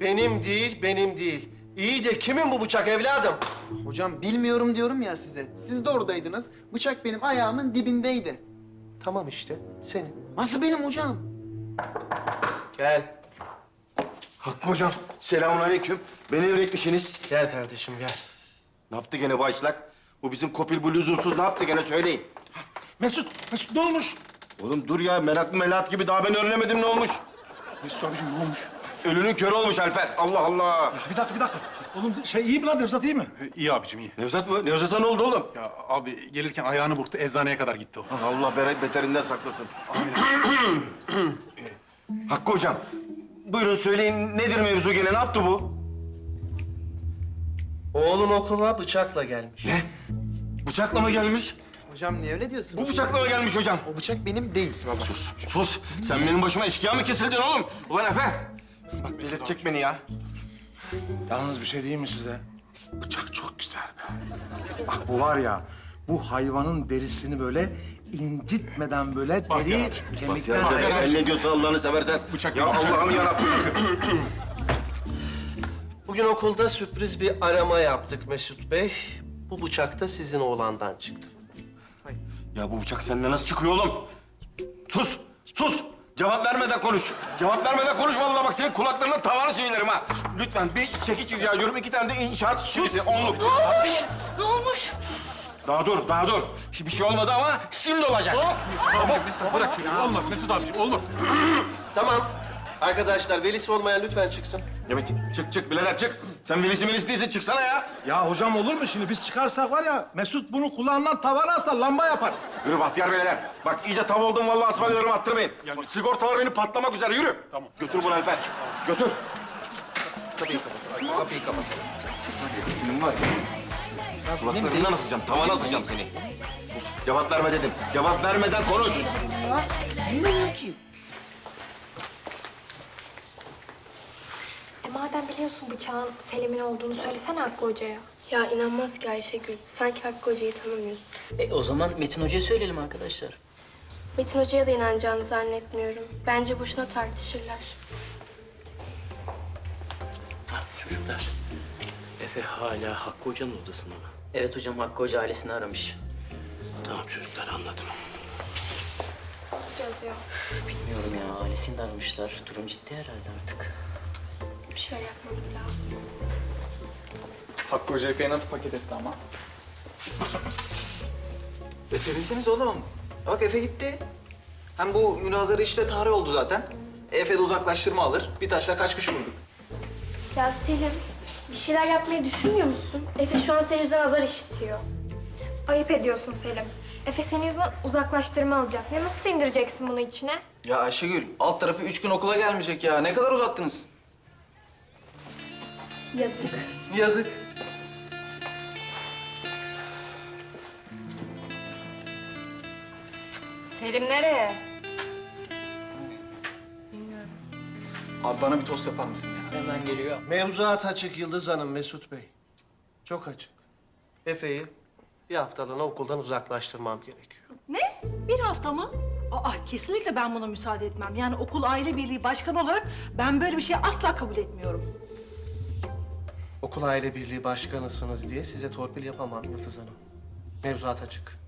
Benim değil, benim değil. İyi de kimin bu bıçak evladım? Hocam bilmiyorum diyorum ya size. Siz de oradaydınız. Bıçak benim ayağımın dibindeydi. Tamam işte, senin. Nasıl benim hocam? Gel. Hakkı hocam, selamun aleyküm. Beni emretmişsiniz. Gel kardeşim gel. Ne yaptı gene bu Ayşlak? Bu bizim kopil bu lüzumsuz ne yaptı gene söyleyin. Mesut, Mesut ne olmuş? Oğlum dur ya, meraklı melat gibi daha ben öğrenemedim ne olmuş. Mesut abicim ne olmuş? Ölünün körü olmuş Alper. Allah Allah. Bir dakika, bir dakika. Oğlum şey iyi mi lan Nevzat iyi mi? İyi abicim iyi. Nevzat mı? Nevzat'a ne oldu oğlum? Ya abi gelirken ayağını burktu, eczaneye kadar gitti o. Allah bere- beterinden saklasın. Hakkı hocam, buyurun söyleyin nedir mevzu gene? Ne yaptı bu? Oğlun okula bıçakla gelmiş. Ne? Bıçakla mı gelmiş? Hocam niye öyle diyorsunuz? Bu bıçakla mı gelmiş hocam? O bıçak benim değil baba. Sus, sus. Sen benim başıma eşkıya mı kesildin oğlum? Ulan Efe. Bak delirtecek beni ya. Yalnız bir şey diyeyim mi size? Bıçak çok güzel. Bak bu var ya, bu hayvanın derisini böyle incitmeden böyle deri kemikten Ya dede, sen ne diyorsun Allah'ını seversen? Bıçak ya. Allah'ım yarabbim. Bugün okulda sürpriz bir arama yaptık Mesut Bey. Bu bıçak da sizin oğlandan çıktı. ya bu bıçak senden nasıl çıkıyor oğlum? Sus, sus. Cevap vermeden konuş. Cevap vermeden konuş vallahi bak senin kulaklarına tavanı çiğnerim ha. Lütfen bir çekiç rica ediyorum. İki tane de inşaat şişesi, onluk. Ne olmuş? Daha dur, daha dur. Şimdi bir şey olmadı ama şimdi olacak. Abicim Mesut bırak şimdi. Olmaz Mesut abicim, olmaz. Tamam. Arkadaşlar velisi olmayan lütfen çıksın. Evet, çık çık birader çık. Sen velisi velisi değilsin çıksana ya. Ya hocam olur mu şimdi? Biz çıkarsak var ya, Mesut bunu kulağından tavana asar, lamba yapar. Yürü Bahtiyar beyler. Bak iyice tav oldum vallahi asfaltlarımı attırmayın. Sigortalar beni patlamak üzere yürü. Tamam. Götür bunu Alper. Götür. Kapıyı kapat. Kapıyı kapat. Senin var ya. Kulaklarından asacağım, tavana asacağım seni. Sus, cevap verme dedim. Cevap vermeden konuş. Dinlemiyor ki. Madem biliyorsun bıçağın Selim'in olduğunu söylesene Hakkı Hoca'ya. Ya inanmaz ki Ayşegül. Sanki Hakkı Hoca'yı tanımıyorsun. E, o zaman Metin Hoca'ya söyleyelim arkadaşlar. Metin Hoca'ya da inanacağını zannetmiyorum. Bence boşuna tartışırlar. Çocuklar, Efe hala Hakkı Hoca'nın odasında mı? Evet hocam Hakkı Hoca ailesini aramış. Tamam çocuklar anladım. Yapacağız ya. Bilmiyorum ya ailesini de aramışlar. Durum ciddi herhalde artık. Şeyler yapmamız lazım. Hakkı Hoca Efe'yi nasıl paket etti ama? E sevinseniz oğlum. Bak Efe gitti. Hem bu münazara işte tarih oldu zaten. Efe de uzaklaştırma alır. Bir taşla kaç kuş vurduk. Ya Selim, bir şeyler yapmayı düşünmüyor musun? Efe şu an senin yüzünden azar işitiyor. Ayıp ediyorsun Selim. Efe senin yüzünden uzaklaştırma alacak. Ya nasıl sindireceksin bunu içine? Ya Ayşegül, alt tarafı üç gün okula gelmeyecek ya. Ne kadar uzattınız? Yazık. Yazık. Selim nereye? Abi bana bir tost yapar mısın ya? Hemen geliyor. Mevzuat açık Yıldız Hanım Mesut Bey. Çok açık. Efe'yi bir haftalığına okuldan uzaklaştırmam gerekiyor. Ne? Bir hafta mı? Aa, kesinlikle ben buna müsaade etmem. Yani okul aile birliği başkanı olarak ben böyle bir şeyi asla kabul etmiyorum. Okul aile birliği başkanısınız diye size torpil yapamam Yıldız Hanım. Mevzuat açık.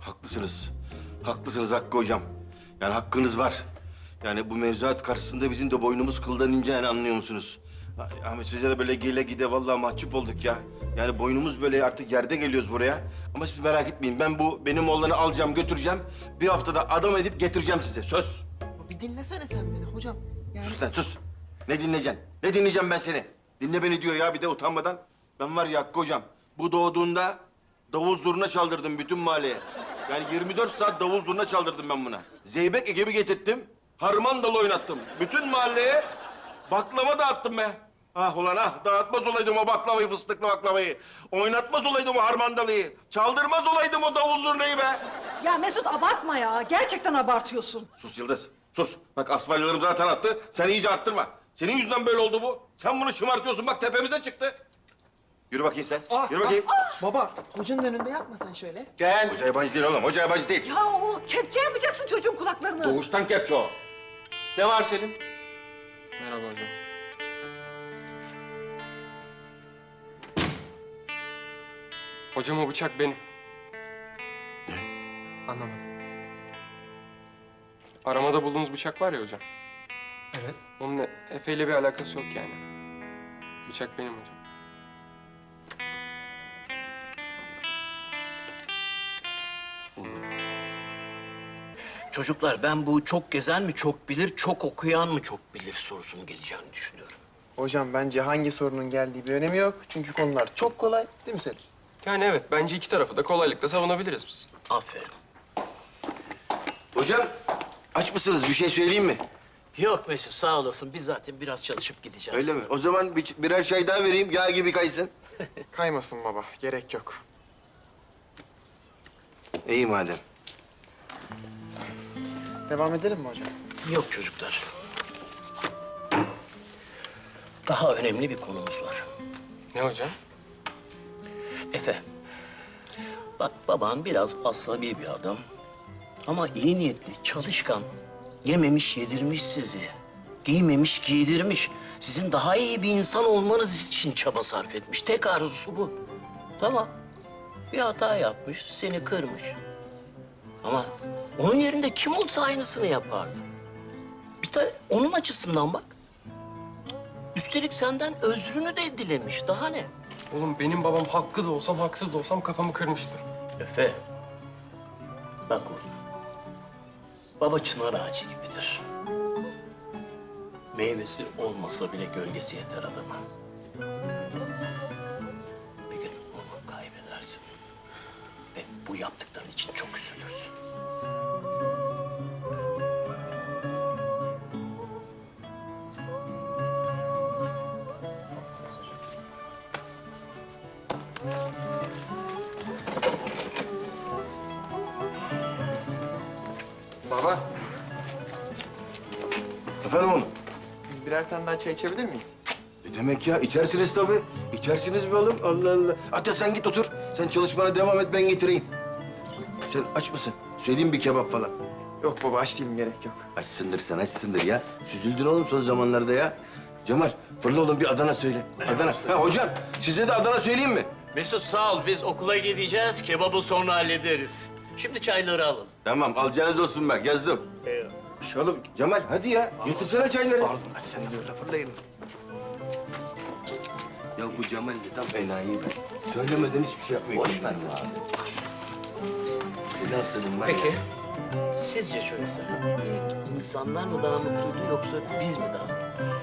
Haklısınız. Haklısınız Hakkı hocam. Yani hakkınız var. Yani bu mevzuat karşısında bizim de boynumuz kıldan ince yani anlıyor musunuz? Ama size de böyle gele gide vallahi mahcup olduk ya. Yani boynumuz böyle artık yerde geliyoruz buraya. Ama siz merak etmeyin. Ben bu benim oğlanı alacağım, götüreceğim. Bir haftada adam edip getireceğim size. Söz. Bir dinlesene sen beni hocam. Yani Sus lan sus. Ne dinleyeceksin? Ne dinleyeceğim ben seni? Dinle beni diyor ya bir de utanmadan. Ben var ya Hakkı hocam. Bu doğduğunda davul zurna çaldırdım bütün mahalleye. Yani 24 saat davul zurna çaldırdım ben buna. Zeybek ekibi getirttim. Harman dalı oynattım. Bütün mahalleye baklava dağıttım be. Ah ulan ah dağıtmaz olaydım o baklavayı, fıstıklı baklavayı. Oynatmaz olaydım o harmandalıyı. Çaldırmaz olaydım o davul zurnayı be. Ya Mesut abartma ya. Gerçekten abartıyorsun. Sus Yıldız, sus. Bak asfalyalarım zaten attı. Sen iyice arttırma. Senin yüzünden böyle oldu bu. Sen bunu şımartıyorsun bak tepemize çıktı. Yürü bakayım sen. Ah, Yürü bakayım. Ah, ah. Baba hocanın önünde yapma sen şöyle. Gel. Hoca yabancı değil oğlum. Hoca yabancı değil. Ya o kepçe yapacaksın çocuğun kulaklarını. Doğuştan kepçe o. Ne var Selim? Merhaba hocam. Hocam o bıçak benim. Ne? Anlamadım. Aramada bulduğunuz bıçak var ya hocam. Evet. Onun Efe ile bir alakası yok yani. Bıçak benim hocam. Çocuklar ben bu çok gezen mi çok bilir, çok okuyan mı çok bilir sorusunun geleceğini düşünüyorum. Hocam bence hangi sorunun geldiği bir önemi yok. Çünkü konular çok kolay. Değil mi Selim? Yani evet bence iki tarafı da kolaylıkla savunabiliriz biz. Aferin. Hocam aç mısınız? Bir şey söyleyeyim mi? Yok Mesut sağ olasın. Biz zaten biraz çalışıp gideceğiz. Öyle mi? O zaman bir, birer çay daha vereyim. Yağ gibi kaysın. Kaymasın baba. Gerek yok. İyi madem. Devam edelim mi hocam? Yok çocuklar. Daha önemli bir konumuz var. Ne hocam? Efe. Bak baban biraz asabi bir adam. Ama iyi niyetli, çalışkan. Yememiş, yedirmiş sizi. Giymemiş, giydirmiş. Sizin daha iyi bir insan olmanız için çaba sarf etmiş. Tek arzusu bu. Tamam. Bir hata yapmış, seni kırmış. Ama onun yerinde kim olsa aynısını yapardı. Bir tane onun açısından bak. Üstelik senden özrünü de dilemiş. Daha ne? Oğlum benim babam haklı da olsam haksız da olsam kafamı kırmıştır. Efe. Bak oğlum. Baba çınar ağacı gibidir. Meyvesi olmasa bile gölgesi yeter adama. Bir gün onu kaybedersin. Ve bu yaptıkların için çok üzülürsün. Birer tane daha çay içebilir miyiz? Ne demek ya? İçersiniz tabii. İçersiniz be oğlum. Allah Allah. Hatta sen git otur. Sen çalışmana devam et, ben getireyim. Sen aç mısın? Söyleyeyim bir kebap falan. Yok baba, aç değilim. Gerek yok. Açsındır sen, açsındır ya. Süzüldün oğlum son zamanlarda ya. Cemal, fırla oğlum bir Adana söyle. Adana. Ha hocam, size de Adana söyleyeyim mi? Mesut sağ ol. Biz okula gideceğiz. Kebabı sonra hallederiz. Şimdi çayları alalım. Tamam, alacağınız olsun bak, yazdım. Şş, Oğlum, Cemal hadi ya. Getirsene çayları. Pardon, hadi sen de fırla fırlayın. Ya bu Cemal de tam enayi be. Söylemeden hiçbir şey yapmıyor. Boş ver be abi. Seni hastadım ya. Peki. Sizce çocuklar ilk insanlar mı daha mutluydu yoksa biz mi daha mutluyuz?